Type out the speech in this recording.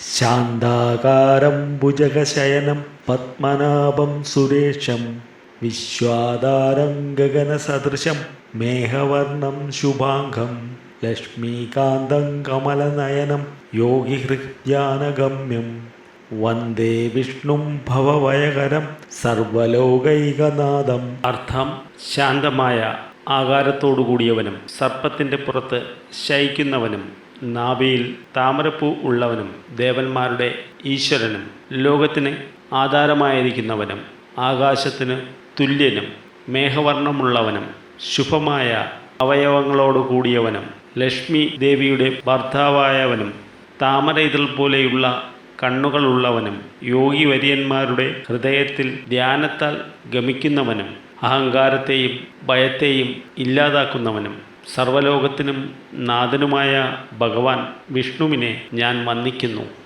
ശാന്താകാരം ഭുജകശയനം പത്മനാഭം സുരേഷം വിശ്വാധാരം ഗഗനസദൃശം മേഘവർണം ശുഭാംഗം ലക്ഷ്മീകാന്തം കമലനയനം യോഗിഹൃദ്യാനഗമ്യം വന്ദേ വിഷ്ണും ഭവവയകരം സർവലോകൈകനാഥം അർത്ഥം ശാന്തമായ ആകാരത്തോടുകൂടിയവനും സർപ്പത്തിന്റെ പുറത്ത് ശയിക്കുന്നവനും നാഭിയിൽ താമരപ്പൂ ഉള്ളവനും ദേവന്മാരുടെ ഈശ്വരനും ലോകത്തിന് ആധാരമായിരിക്കുന്നവനും ആകാശത്തിന് തുല്യനും മേഘവർണമുള്ളവനും ശുഭമായ അവയവങ്ങളോട് കൂടിയവനും ലക്ഷ്മി ദേവിയുടെ ഭർത്താവായവനും താമര ഇതൾ പോലെയുള്ള കണ്ണുകളുള്ളവനും യോഗി വര്യന്മാരുടെ ഹൃദയത്തിൽ ധ്യാനത്താൽ ഗമിക്കുന്നവനും അഹങ്കാരത്തെയും ഭയത്തെയും ഇല്ലാതാക്കുന്നവനും സർവലോകത്തിനും നാഥനുമായ ഭഗവാൻ വിഷ്ണുവിനെ ഞാൻ വന്ദിക്കുന്നു.